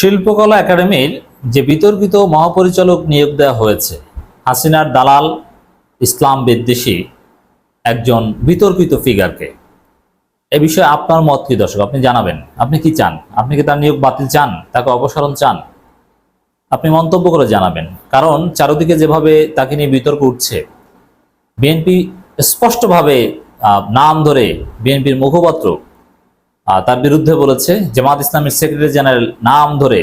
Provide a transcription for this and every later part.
শিল্পকলা একাডেমির যে বিতর্কিত মহাপরিচালক নিয়োগ দেওয়া হয়েছে, হাসিনার দালাল ইসলাম বিদ্বেষী একজন বিতর্কিত ফিগারকে এ বিষয়ে আপনার মত কি দর্শক? আপনি জানাবেন। আপনি কি চান? আপনি কি তার নিয়োগ বাতিল চান? তাকে অপসারণ চান? আপনি মন্তব্য করে জানাবেন। কারণ চারদিকে যেভাবে তাকে নিয়ে বিতর্ক উঠছে, বিএনপি স্পষ্টভাবে নাম ধরে বিএনপির মুখপাত্র তার বিরুদ্ধে বলেছে, জামাত ইসলামের সেক্রেটারি জেনারেল নাম ধরে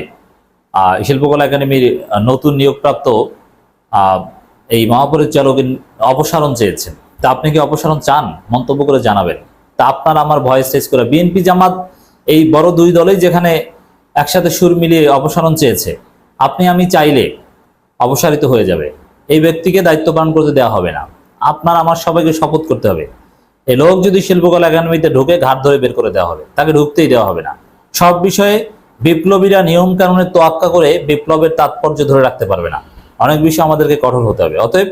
শিল্পকলা একাডেমির নতুন নিয়োগপ্রাপ্ত এই মহাপরিচালকের অপসারণ চেয়েছেন। তা আপনি কি অপসারণ চান? মন্তব্য করে জানাবেন। তা আপনার আমার ভয়েস টেস্ট করে। বিএনপি জামাত এই বড় দুই দলেই যেখানে একসাথে সুর মিলিয়ে অপসারণ চেয়েছে, আপনি আমি চাইলে অপসারিত হয়ে যাবে। এই ব্যক্তিকে দায়িত্ব পালন করতে দেওয়া হবে না। আপনার, আমার সবাইকে শপথ করতে হবে। এই লোক যদি শিল্পকলা একাডেমিতে ঢুকে ঘাট ধরে বের করে দেওয়া হবে, তাকে ঢুকতেই দেওয়া হবে না। সব বিষয়ে বিপ্লবীরা নিয়ম কানুনের তোয়াক্কা করে বিপ্লবের তাৎপর্য ধরে রাখতে পারবে না। অনেক বিষয় আমাদেরকে কঠোর হতে হবে। অতএব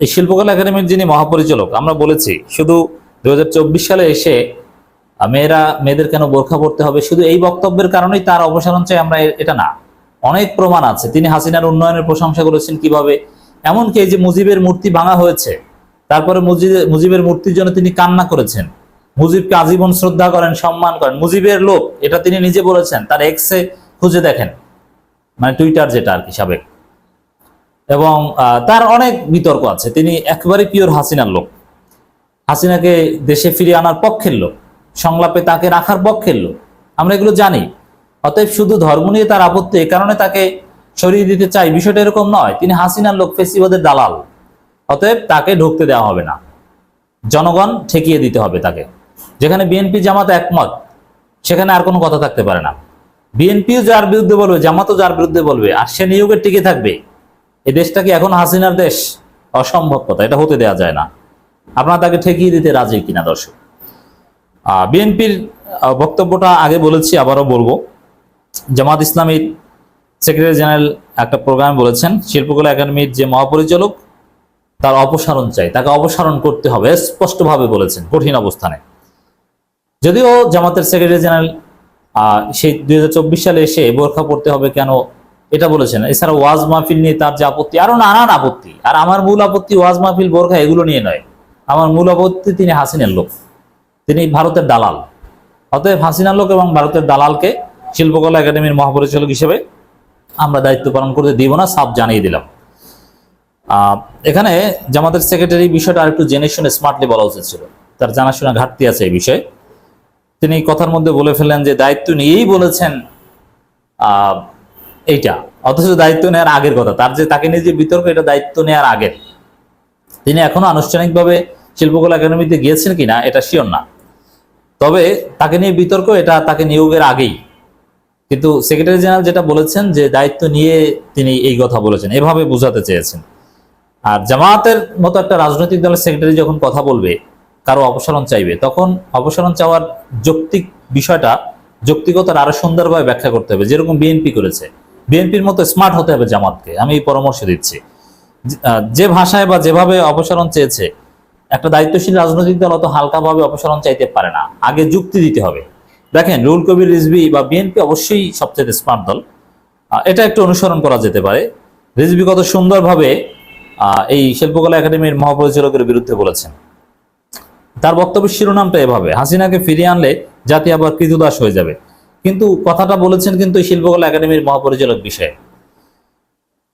এই শিল্পকলা একাডেমির যিনি মহাপরিচালক, আমরা বলেছি, শুধু দুই হাজার চব্বিশ সালে এসে মেয়েরা, মেয়েদের কেন বোরখা পড়তে হবে? শুধু এই বক্তব্যের কারণেই তার অপসারণ চাই আমরা এটা না। অনেক প্রমাণ আছে। তিনি হাসিনার উন্নয়নের প্রশংসা করেছেন কীভাবে। এমনকি এই যে মুজিবের মূর্তি ভাঙা হয়েছে তারপরে মুজিব- মুজিবের মূর্তির জন্য তিনি কান্না করেছেন। মুজিবকে আজীবন শ্রদ্ধা করেন, সম্মান করেন। মুজিবের লোক এটা তিনি নিজে বলেছেন, তার এক্সে খুঁজে দেখেন। মানে টুইটার যেটা আর কি, সাবেক। এবং তার অনেক বিতর্ক আছে। তিনি একবারে পিওর হাসিনার লোক। হাসিনাকে দেশে ফিরিয়ে আনার পক্ষের লোক। সংলাপে তাকে রাখার পক্ষের লোক। আমরা এগুলো জানি। অতএব শুধু ধর্ম নিয়ে তার আপত্তি, এ কারণে তাকে সরিয়ে দিতে চাই। বিষয়টা এরকম নয়। তিনি হাসিনার লোক, ফেসিবাদের দালাল। অতএব তাকে ঢুকতে দেওয়া হবে না। জনগণ ঠেকিয়ে দিতে হবে তাকে। যেখানে বিএনপি জামাত একমত, সেখানে আর কোনো কথা থাকতে পারে না। বিএনপিও যার বিরুদ্ধে বলবে, জামাতও যার বিরুদ্ধে বলবে, আর সে নিয়োগের টিকে থাকবে। এই দেশটা কি এখন হাসিনার দেশ? অসম্ভব কথা, এটা হতে দেওয়া যায় না। আপনারা তাকে ঠেকিয়ে দিতে রাজি কিনা, দর্শক? বিএনপির বক্তব্যটা আগে বলেছি, আবারও বলব। জামাত ইসলামীর সেক্রেটারি জেনারেল একটা প্রোগ্রামে বলেছেন, শিল্পকলা একাডেমির যে মহাপরিচালক তার অপসারণ চাই, তাকে অপসারণ করতে হবে, স্পষ্টভাবে বলেছেন, কঠিন অবস্থানে। যদিও জামাতের সেক্রেটারি জেনারেল সেই দুই হাজার চব্বিশ সালে এসে বোরখা পড়তে হবে কেন এটা বলেছেন। এছাড়া ওয়াজ মাহফিল নিয়ে তার যে আপত্তি, আরও নানান আপত্তি। আর আমার মূল আপত্তি ওয়াজ মাহফিল, বোরখা এগুলো নিয়ে নয়। আমার মূল আপত্তি তিনি হাসিনের লোক। তিনি ভারতের দালাল। অতএব হাসিনার লোক এবং ভারতের দালালকে শিল্পকলা একাডেমির মহাপরিচালক হিসেবে আমরা দায়িত্ব পালন করতে দিব না সাপ জানিয়ে দিলাম। এখানে জামাতের সেক্রেটারি বিষয়টা আর একটু জেনে শুনে স্মার্টলি বলা উচিত ছিল। তার জানাশোনা ঘাটতি আছে এই বিষয়ে। তিনি কথার মধ্যে বলে ফেললেন যে, দায়িত্ব নিয়েই বলেছেন এইটা। অথচ দায়িত্ব নেওয়ার আগের কথা। তার যে, তাকে নিয়ে যে বিতর্ক, এটা দায়িত্ব নেওয়ার আগের। তিনি এখনও আনুষ্ঠানিকভাবে শিল্পকলা একাডেমিতে গিয়েছেন কিনা, এটা শিওর না। তবে তাকে নিয়ে বিতর্ক, এটা তাকে নিয়োগের আগেই। কিন্তু সেক্রেটারি জেনারেল যেটা বলেছেন যে, দায়িত্ব নিয়ে তিনি এই কথা বলেছেন। এভাবে বোঝাতে চেয়েছেন। আর জামায়াতের মতো একটা রাজনৈতিক দলের সেক্রেটারি যখন কথা বলবে, কারও অপসারণ চাইবে, তখন অপসারণ চাওয়ার যৌক্তিক বিষয়টা যৌক্তিকতার আরও সুন্দরভাবে ব্যাখ্যা করতে হবে। যেরকম বিএনপি করেছে বিএনপির মতো স্মার্ট হতে হবে জামাতকে, আমি এই পরামর্শ দিচ্ছি। যে- ভাষায় বা যেভাবে অপসারণ চেয়েছে, একটা দায়িত্বশীল রাজনৈতিক দল অত হালকাভাবে অপসারণ চাইতে পারে না। আগে যুক্তি দিতে হবে। দেখেন রুল কবির, রিজভি বা বিএনপি অবশ্যই সবচেয়ে স্মার্ট দল। এটা একটু অনুসরণ করা যেতে পারে। রিজভি কত সুন্দরভাবে এই শিল্পকলা একাডেমির মহাপরিচালকের বিরুদ্ধে বলেছেন। তার বক্তব্যের শিরোনামটা এভাবে, হাসিনাকে ফিরিয়ে আনলে জাতি আবার কৃতদাস হয়ে যাবে। কিন্তু কথাটা বলেছেন কিন্তু শিল্পকলা একাডেমির মহাপরিচালক বিষয়ে।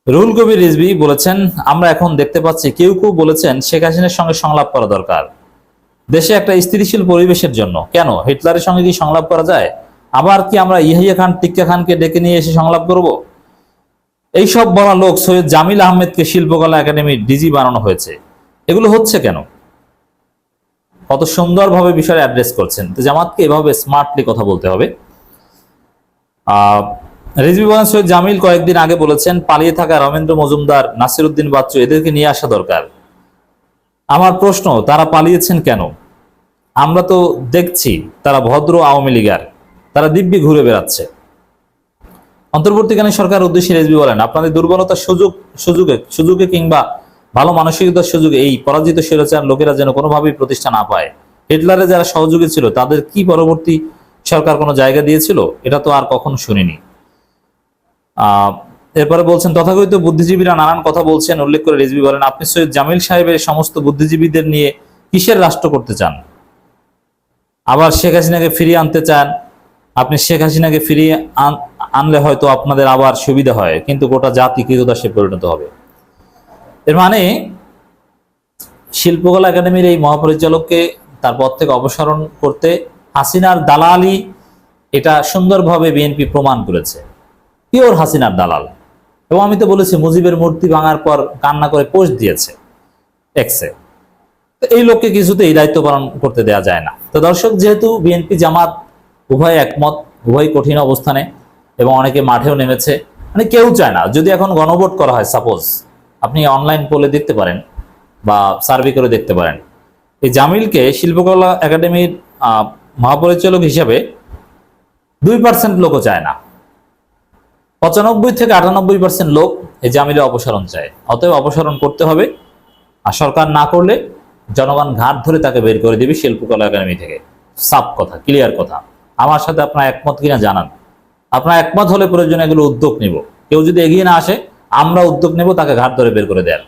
রুহুল কবির রিজভি বলেছেন, আমরা এখন দেখতে পাচ্ছি কেউ কেউ বলেছেন শেখ হাসিনার সঙ্গে সংলাপ করা দরকার। দেশে একটা স্থিতিশীল পরিবেশের জন্য। কেন? হিটলারের সঙ্গে কি সংলাপ করা যায়? আবার কি আমরা ইহাইয়া খান, টিক্কা খানকে ডেকে নিয়ে এসে সংলাপ করব? এইসব বলা লোক সৈয়দ জামিল আহমেদকে শিল্পকলা একাডেমির ডিজি বানানো হয়েছে। এগুলো হচ্ছে কেন? কত সুন্দরভাবে বিষয়টা অ্যাড্রেস করছেন। তো জামাতকে এভাবে স্মার্টলি কথা বলতে হবে। আহ রিজভি বলেন, সৈয়দ জামিল কয়েকদিন আগে বলেছেন, পালিয়ে থাকা রমেন্দ্র মজুমদার, নাসিরুদ্দিন বাচ্চু এদেরকে নিয়ে আসা দরকার। আমার প্রশ্ন, তারা পালিয়েছেন কেন? আমরা তো দেখছি, তারা ভদ্র আওয়ামী লীগার। তারা দিব্যি ঘুরে বেড়াচ্ছে। অন্তর্বর্তীকালীন সরকার উদ্দেশ্যে রেজবি বলেন, আপনাদের দুর্বলতার সুযোগ, সুযোগে সুযোগে কিংবা ভালো মানসিকতার সুযোগে এই পরাজিত স্বৈরাচার লোকেরা যেন কোনোভাবেই প্রতিষ্ঠা না পায়। হিটলারের যারা সহযোগী ছিল, তাদের কি পরবর্তী সরকার কোনো জায়গা দিয়েছিল? এটা তো আর কখনো শুনিনি। এরপরে বলছেন, তথাকথিত বুদ্ধিজীবীরা নানান কথা বলছেন, উল্লেখ করে রিজভি বলেন, আপনি সৈয়দ জামিল সাহেবের সমস্ত বুদ্ধিজীবীদের নিয়ে কিসের রাষ্ট্র করতে চান? আবার শেখ হাসিনাকে ফিরিয়ে আনতে চান আপনি শেখ হাসিনাকে ফিরিয়ে আনলে হয়তো আপনাদের আবার সুবিধা হয়, কিন্তু গোটা জাতি কৃতদাসে পরিণত হবে। এর মানে শিল্পকলা একাডেমির এই মহাপরিচালককে তার পদ থেকে অপসারণ করতে হাসিনার দালালি এটা সুন্দরভাবে বিএনপি প্রমাণ করেছে। পিওর হাসিনার দালাল। এবং আমি তো বলেছি, মুজিবের মূর্তি ভাঙার পর কান্না করে পোস্ট দিয়েছে এক্সে এই লোককে কিছুতে এই দায়িত্ব পালন করতে দেওয়া যায় না। তো দর্শক, যেহেতু বিএনপি জামাত উভয় একমত, উভয় কঠিন অবস্থানে এবং অনেকে মাঠেও নেমেছে। মানে কেউ চায় না। যদি এখন গণভোট করা হয় সাপোজ আপনি অনলাইন পোলে দেখতে পারেন বা সার্ভে করে দেখতে পারেন। এই জামিলকে শিল্পকলা একাডেমির মহাপরিচালক হিসাবে দুই পার্সেন্ট লোকও চায় না। পঁচানব্বই থেকে আটানব্বই পার্সেন্ট লোক এই জামিলে অপসারণ চায়। অতএব অপসারণ করতে হবে। আর সরকার না করলে জনগণ ঘাট ধরে তাকে বের করে দিবে শিল্পকলা একাডেমি থেকে। সাফ কথা ক্লিয়ার কথা। আমার সাথে আপনার একমত কিনা জানান। আপনার একমত হলে প্রয়োজনে এগুলো উদ্যোগ নিব। কেউ যদি এগিয়ে না আসে, আমরা উদ্যোগ নেব, তাকে ঘাট ধরে বের করে দেয়ার